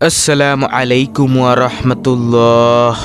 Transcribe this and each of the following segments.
আসসালামু আলাইকুম রহমতুল্লাহ।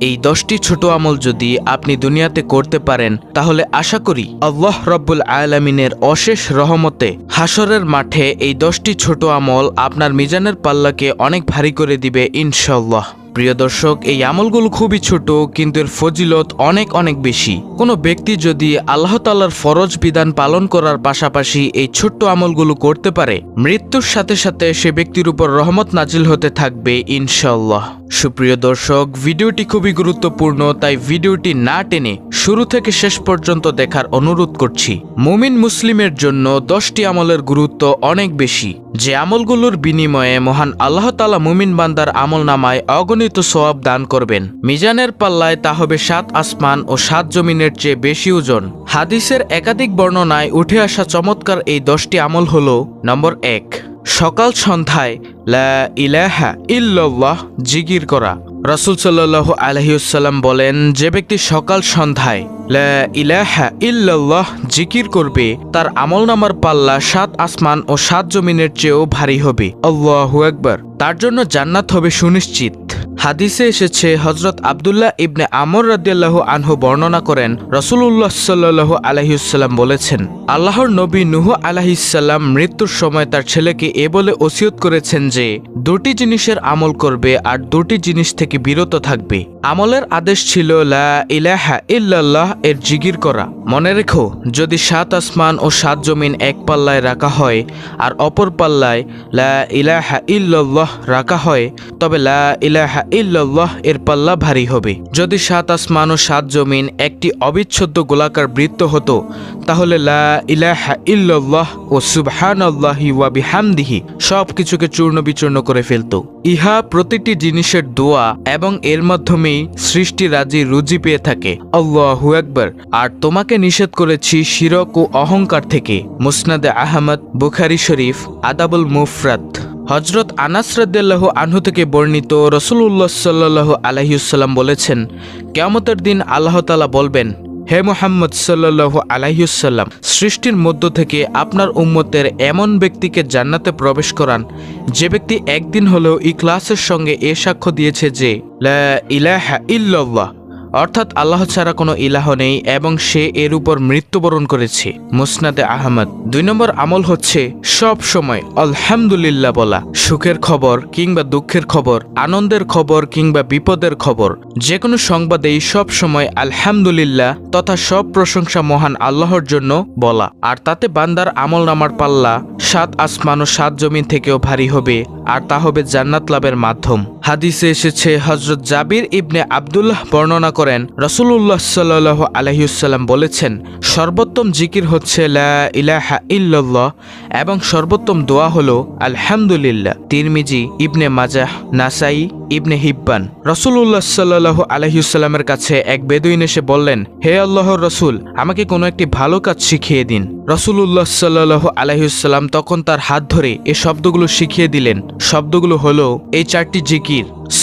এই দশটি ছোট আমল যদি আপনি দুনিয়াতে করতে পারেন, তাহলে আশা করি আল্লাহ রব্বুল আলমিনের অশেষ রহমতে হাসরের মাঠে এই দশটি ছোট আমল আপনার মিজানের পাল্লাকে অনেক ভারী করে দিবে ইনশাল্লাহ প্রিয় দর্শক, এই আমলগুলো খুবই ছোট, কিন্তু এর ফজিলত অনেক অনেক বেশি। কোনো ব্যক্তি যদি আল্লাহ তাল্লার ফরজ বিধান পালন করার পাশাপাশি এই ছোট্ট আমলগুলো করতে পারে, মৃত্যুর সাথে সাথে সে ব্যক্তির উপর রহমত নাজিল হতে থাকবে ইনশাল্লাহ সুপ্রিয় দর্শক, ভিডিওটি খুবই গুরুত্বপূর্ণ, তাই ভিডিওটি না টেনে শুরু থেকে শেষ পর্যন্ত দেখার অনুরোধ করছি। মুমিন মুসলিমের জন্য দশটি আমলের গুরুত্ব অনেক বেশি। যে আমলগুলোর বিনিময়ে মহান আল্লাহ তালা মুমিন বান্দার আমল নামায় অগণিত সোয়াব দান করবেন। মিজানের পাল্লায় তা হবে সাত আসমান ও সাত জমিনের চেয়ে বেশি ওজন। হাদিসের একাধিক বর্ণনায় উঠে আসা চমৎকার এই দশটি আমল হল নম্বর এক, সকাল সন্ধ্যায় লা ইলাহা ইল্লাল্লাহ জিগির করা। রাসুল সাল্লাহ আলহিউসাল্লাম বলেন, যে ব্যক্তি সকাল সন্ধ্যায় ইলাহা জিকির করবে, তার আমল নামার পাল্লা সাত আসমান ও সাত জমিনের চেয়েও ভারী হবে। আল্লাহু একবার তার জন্য জান্নাত হবে সুনিশ্চিত। হাদিসে এসেছে হজরত আবদুল্লাহ ইবনে আমর রাদিয়াল্লাহু আনহু বর্ণনা করেন রসুল্লাহ সাল্লাহ আলহিউসাল্লাম বলেছেন, আল্লাহর নবী নুহ আলাহিসাল্লাম মৃত্যুর সময় তার ছেলেকে এ বলে ওসিয়ত করেছেন যে, দুটি জিনিসের আমল করবে আর দুটি জিনিস থেকে বিরত থাকবে। আমলের আদেশ ছিল, লা ইলাহা ইল্লাল্লাহ এর জিগির করা। মনে রেখো, যদি সাত আসমান ও সাত জমিন এক পাল্লায় রাখা হয় আর অপর পাল্লায় লা ইলাহা ইল্লাল্লাহ রাখা হয়, তবে লা ইলাহা ইল্লাল্লাহ এর পাল্লা ভারী হবে। যদি সাত আসমান ও সাত জমিন একটি অবিচ্ছেদ্য গোলাকার বৃত্ত হতো, তাহলে লা ইলাহা ইল্লাল্লাহ ও সুবহানাল্লাহি ওয়া সব কিছুকে চূর্ণ বিচূর্ণ করে ফেলতো। ইহা প্রতিটি জিনিসের দোয়া এবং এর মাধ্যমেই সৃষ্টি রাজি রুজি পেয়ে থাকে। আল্লাহু একবার আর তোমাকে নিষেধ করেছি শিরক ও অহংকার থেকে। মুসনাদে আহমদ, বুখারি শরীফ, আদাবুল মুফরাত হজরত আনাস রাদ্দাল্লাহ আনহু থেকে বর্ণিত রসুল্লাহ সাল্লাহ আলহিউসাল্লাম বলেছেন কেমতের দিন আল্লাহতালা বলবেন হে মোহাম্মদ সাল্লাহ আলাইসাল্লাম সৃষ্টির মধ্য থেকে আপনার উম্মতের এমন ব্যক্তিকে জান্নাতে প্রবেশ করান, যে ব্যক্তি একদিন হলেও ইখলাসের সঙ্গে এ সাক্ষ্য দিয়েছে যে ইলাহা ইল্লাল্লাহ। অর্থাৎ আল্লাহ ছাড়া কোনো ইলাহ নেই এবং সে এর উপর মৃত্যুবরণ করেছে। মুসনাদে আহমদ। দুই নম্বর আমল হচ্ছে সব সময় আলহামদুলিল্লাহ বলা। সুখের খবর কিংবা দুঃখের খবর, আনন্দের খবর কিংবা বিপদের খবর। যে কোনো সংবাদেই সব সময় আলহামদুলিল্লাহ তথা সব প্রশংসা মহান আল্লাহর জন্য বলা। আর তাতে বান্দার আমল নামার পাল্লা সাত আসমান ও সাত জমিন থেকেও ভারী হবে, আর তা হবে জান্নাত লাভের মাধ্যম। হাদিসে এসেছে হজরত জাবির ইবনে আবদুল্লাহ বর্ণনা করেন রসুল্লাহ সাল্লাহ আলহিউসাল্লাম বলেছেন, সর্বোত্তম জিকির হচ্ছে লা ইলাহা এবং সর্বোত্তম দোয়া হলো আলহামদুলিল্লাহ। তিরমিজি, ইবনে মাজাহ, নাসাই, ইবনে হিব্বান। রসুল্লাহ সাল্লাহ আলহিউসাল্লামের কাছে এক বেদুইন এসে বললেন, হে আল্লাহর রসুল, আমাকে কোনো একটি ভালো কাজ শিখিয়ে দিন। রসুল্লাহ সাল্লাহ আলহিউসাল্লাম তখন তার হাত ধরে এ শব্দগুলো শিখিয়ে দিলেন। শব্দগুলো হলো, এই চারটি জিকির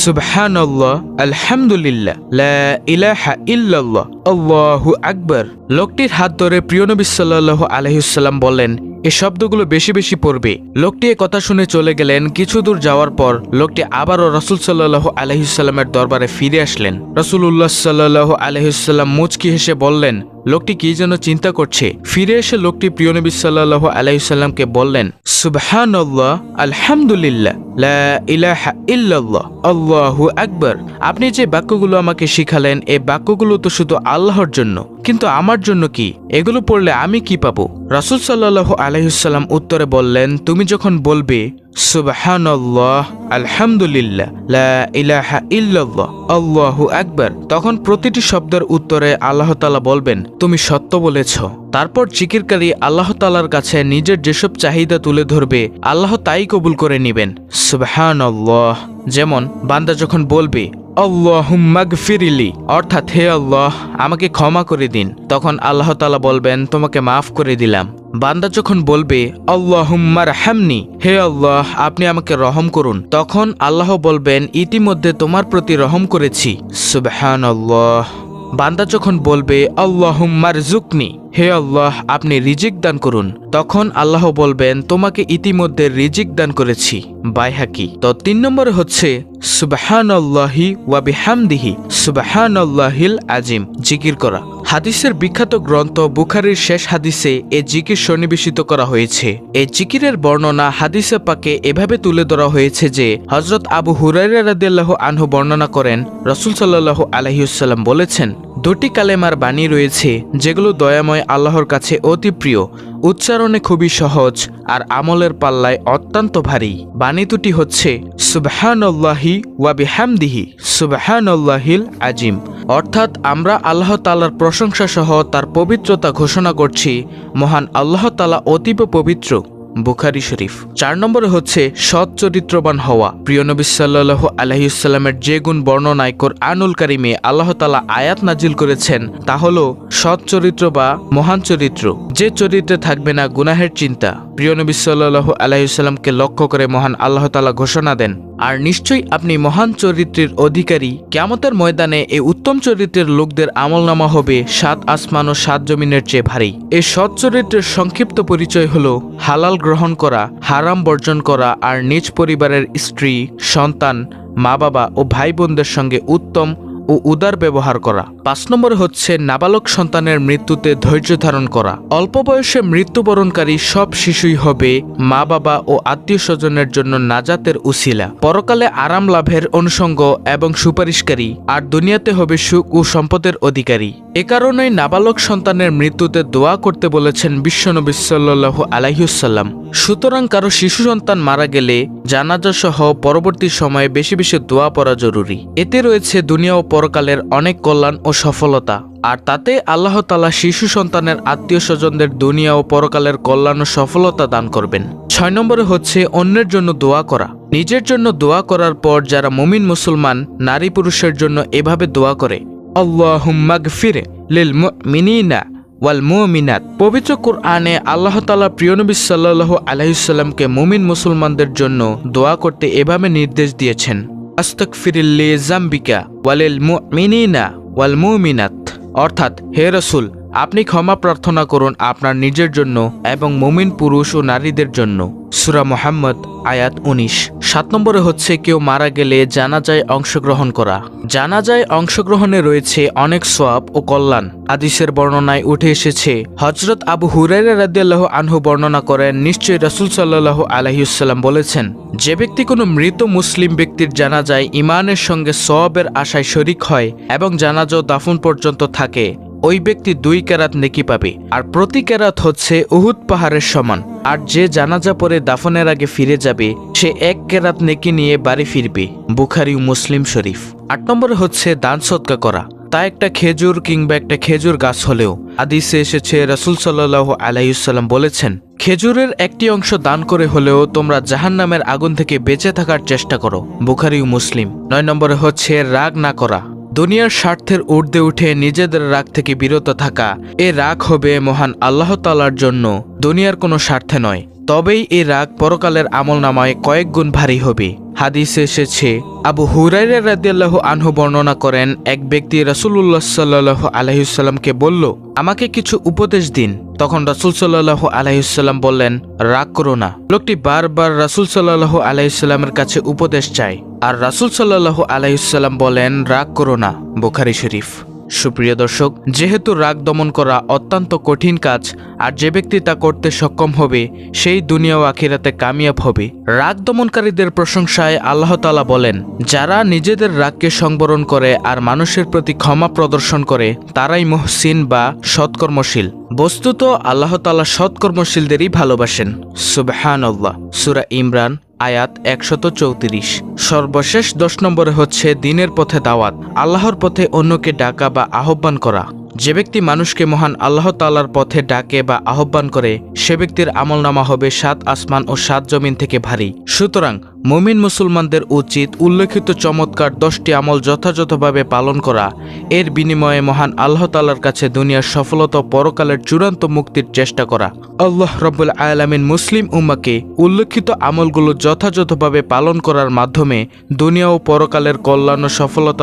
সুবহানাল্লাহ, আলহামদুলিল্লাহ, লা ইলাহা ইল্লাল্লাহ, আল্লাহু আকবার। লোকটির হাত ধরে প্রিয় নবী সাল্লাল্লাহু আলাইহিসাল্লাম বললেন, এ শব্দগুলো বেশি বেশি পড়বে। লোকটি এ কথা শুনে চলে গেলেন। কিছু দূর যাওয়ার পর লোকটি আবারও রসুল সাল্লাহ আলহিসাল্লামের দরবারে ফিরে আসলেন। রসুল্লাহ সাল্লাহ আলহিসাল্লাম মুচকি হেসে বললেন লোকটি কি যেন চিন্তা করছে। ফিরে এসে লোকটি প্রিয় নবী সাল্লাহ আলাইসাল্লামকে বললেন সুবহান আলহামদুলিল্লাহ, লা ইলাহা আপনি যে বাক্যগুলো আমাকে শিখালেন এই বাক্যগুলো তো শুধু আল্লাহর জন্য। কিন্তু আমার জন্য কি? এগুলো পড়লে আমি কি পাবো? রাসুল সাল্লাহ আলহিসাল্লাম উত্তরে বললেন, তুমি যখন বলবে সুবহানাল্লাহ, আলহামদুলিল্লাহ, লা ইলাহা ইল্লাল্লাহ, আল্লাহু আকবার। তখন প্রতিটি শব্দের উত্তরে আল্লাহ তালা বলবেন, তুমি সত্য বলেছ। তারপর জিকিরকারী আল্লাহ তালার কাছে নিজের যেসব চাহিদা তুলে ধরবে, আল্লাহ তাই কবুল করে নিবেন। সুবহানাল্লাহ। যেমন, বান্দা যখন বলবে আল্লাহুম্মাগফিরিলি অর্থাৎ হে আল্লাহ, আমাকে ক্ষমা করে দিন। তখন আল্লাহ তালা বলবেন, তোমাকে মাফ করে দিলাম। বান্দা যখন বলবে আল্লাহুম্মার হামনি হে আল্লাহ, আপনি আমাকে রহম করুন। তখন আল্লাহ বলবেন, ইতিমধ্যে তোমার প্রতি রহম করেছি। সুবহান আল্লাহ বান্দা যখন বলবে আল্লাহুম্মার জুকনি হে আল্লাহ, আপনি রিজিক দান করুন। তখন আল্লাহ বলবেন, তোমাকে ইতিমধ্যে রিজিক দান করেছি। বাইহাকি তো তিন নম্বরে হচ্ছে সুবাহান আল্লাহি ওয়াবি হামদিহি সুবাহান আল্লাহিল আজিম, জিকির করা। হাদিসের বিখ্যাত গ্রন্থ বুখারির শেষ হাদিসে এ জিকির সন্নিবেশিত করা হয়েছে। এই জিকিরের বর্ণনা হাদিসে পাকে এভাবে তুলে ধরা হয়েছে যে হজরত আবু হুরাইরা রাদিয়াল্লাহ আনহু বর্ণনা করেন, রসুল সাল্লাহ আলহিউসাল্লাম বলেছেন, দুটি কালেমার বাণী রয়েছে, যেগুলো দয়াময় আল্লাহর কাছে অতি প্রিয়। উচ্চারণে খুবই সহজ আর আমলের পাল্লায় অত্যন্ত ভারী। বাণী দুটি হচ্ছে, সুবহানাল্লাহি ওয়া বিহামদিহি, সুবহানাল্লাহিল আজিম। অর্থাৎ আমরা আল্লাহ তালার প্রশংসা সহ তার পবিত্রতা ঘোষণা করছি। মহান আল্লাহ তালা অতীব পবিত্র। বুখারি শরীফ। চার নম্বরে হচ্ছে, সৎ চরিত্রবান হওয়া। প্রিয় নবী সাল্লাহ আলহিউসাল্লামের যে গুণ বর্ণনায় আনুল কারিমে আল্লাহতালা আয়াত নাজিল করেছেন, তা হল সৎ চরিত্র বা মহান চরিত্র। যে চরিত্রে থাকবে না গুনাহের চিন্তা। প্রিয় নবী সাল্লাহ আলহিউসাল্লামকে লক্ষ্য করে মহান আল্লাহ তালা ঘোষণা দেন, আর নিশ্চয়ই আপনি মহান চরিত্রের অধিকারী। কেমতের ময়দানে এই উত্তম চরিত্রের লোকদের আমলনামা হবে সাত আসমান ও সাত জমিনের চেয়ে ভারী। এই সৎ চরিত্রের সংক্ষিপ্ত পরিচয় হল হালাল গ্রহণ করা, হারাম বর্জন করা আর নিজ পরিবারের স্ত্রী, সন্তান মা বাবা ও ভাই বোনদের সঙ্গে উত্তম ও উদার ব্যবহার করা। পাঁচ নম্বরে হচ্ছে নাবালক সন্তানের মৃত্যুতে ধৈর্য ধারণ করা। অল্প বয়সে মৃত্যুবরণকারী সব শিশুই হবে মা বাবা ও আত্মীয় স্বজনের জন্য নাজাতের উসিলা। পরকালে আরাম লাভের অনুষঙ্গ এবং সুপারিশকারী, আর দুনিয়াতে হবে সুখ ও সম্পদের অধিকারী। এ কারণেই নাবালক সন্তানের মৃত্যুতে দোয়া করতে বলেছেন বিশ্বনবী সাল্লাহ আলাইহুসাল্লাম সুতরাং কারও শিশু সন্তান মারা গেলে জানাজা সহ পরবর্তী সময়ে বেশি বেশি দোয়া পড়া জরুরি। এতে রয়েছে দুনিয়া ও পরকালের অনেক কল্যাণ ও সফলতা। আর তাতে আল্লাহ তালা শিশু সন্তানের আত্মীয় স্বজনদের দুনিয়া ও পরকালের কল্যাণ ও সফলতা দান করবেন। ছয় নম্বরে হচ্ছে অন্যের জন্য দোয়া করা। নিজের জন্য দোয়া করার পর যারা মুমিন মুসলমান, নারী পুরুষের জন্য এভাবে দোয়া করে মিনিনা ওয়াল পবিত্র কোরআনে আল্লাহ তালা প্রিয়নবী সাল্লাহ আলহিসাল্লামকে মুমিন মুসলমানদের জন্য দোয়া করতে এভাবে নির্দেশ দিয়েছেন। আস্তক ফিরিল্লি জাম্বিকা ওয়ালিল মিনিনা ওয়াল মুমিনাত অর্থাৎ হে রসুল আপনি ক্ষমা প্রার্থনা করুন আপনার নিজের জন্য এবং মুমিন পুরুষ ও নারীদের জন্য। সুরা মোহাম্মদ, আয়াত উনিশ। সাত নম্বরে হচ্ছে, কেউ মারা গেলে জানাজায় অংশগ্রহণ করা। জানাজায় অংশগ্রহণে রয়েছে অনেক সোয়াব ও কল্যাণ। আদিসের বর্ণনায় উঠে এসেছে হজরত আবু হুরাইরা রাদিয়াল্লাহ আনহু বর্ণনা করেন, নিশ্চয়ই রসুল সাল্লাহ আলহিউসাল্লাম বলেছেন, যে ব্যক্তি কোনো মৃত মুসলিম ব্যক্তির জানাজায় ইমানের সঙ্গে সওয়াবের আশায় শরিক হয় এবং জানাজাও দাফন পর্যন্ত থাকে ওই ব্যক্তি দুই ক্যারাত নেকি পাবে, আর প্রতি ক্যারাত হচ্ছে উহুদ পাহাড়ের সমান। আর যে জানাজা পরে দাফনের আগে ফিরে যাবে, সে এক ক্যারাত নেকি নিয়ে বাড়ি ফিরবে, বুখারি মুসলিম শরীফ। আট নম্বরে হচ্ছে দান সৎকা করা। তা একটা খেজুর কিংবা একটা খেজুর গাছ হলেও আদিসে এসেছে, রসুল সাল্লাহ আলাইসাল্লাম বলেছেন, খেজুরের একটি অংশ দান করে হলেও তোমরা জাহান নামের আগুন থেকে বেঁচে থাকার চেষ্টা করো, বুখারি মুসলিম। নয় নম্বরে হচ্ছে রাগ না করা। দুনিয়ার স্বার্থের ঊর্ধ্বে উঠে নিজেদের রাগ থেকে বিরত থাকা, এ রাগ হবে মহান আল্লাহ তালার জন্য। দুনিয়ার কোনো স্বার্থে নয়। তবেই এই রাগ পরকালের আমল নামায় কয়েক গুণ ভারী হবে। হাদিসে এসেছে, আবু হুরাইরা রাদিয়াল্লাহু আনহু বর্ণনা করেন, এক ব্যক্তি রাসূলুল্লাহ সাল্লাল্লাহু আলাইহিসাল্লামকে বলল, আমাকে কিছু উপদেশ দিন। তখন রাসূল সাল্লাল্লাহু আলাইহিসাল্লাম বললেন, রাগ করো না। লোকটি বারবার রাসূল সাল্লাল্লাহু আলাইহিসাল্লামের কাছে উপদেশ চায়, আর রাসূল সাল্লাল্লাহু আলাইহিসাল্লাম বলেন, রাগ করো না। বুখারী শরীফ। সুপ্রিয় দর্শক, যেহেতু রাগ দমন করা অত্যন্ত কঠিন কাজ, আর যে ব্যক্তি তা করতে সক্ষম হবে, সেই দুনিয়া ও আখিরাতে কামিয়াব হবে। রাগ দমনকারীদের প্রশংসায় আল্লাহ তালা বলেন, যারা নিজেদের রাগকে সংবরণ করে আর মানুষের প্রতি ক্ষমা প্রদর্শন করে, তারাই মহসিন বা সৎকর্মশীল। বস্তুত আল্লাহ তালা সৎকর্মশীলদেরই ভালোবাসেন। সুবহান আল্লাহ সুরা ইমরান আয়াত একশত চৌত্রিশ। সর্বশেষ দশ নম্বরে হচ্ছে দিনের পথে দাওয়াত, আল্লাহর পথে অন্যকে ডাকা বা আহ্বান করা। যে ব্যক্তি মানুষকে মহান আল্লাহ তালার পথে ডাকে বা আহ্বান করে, সে ব্যক্তির আমলনামা হবে সাত আসমান ও সাত জমিন থেকে ভারী। সুতরাং মুমিন মুসলমানদের উচিত উল্লেখিত চমৎকার দশটি আমল যথাযথভাবে পালন করা। এর বিনিময়ে মহান আল্লাহ তালার কাছে দুনিয়ার সফলতা পরকালের চূড়ান্ত মুক্তির চেষ্টা করা। আল্লাহ রব্বুল আয়ালামিন মুসলিম উম্মাকে উল্লেখিত আমলগুলো যথাযথভাবে পালন করার মাধ্যমে দুনিয়া ও পরকালের কল্যাণ ও সফলতা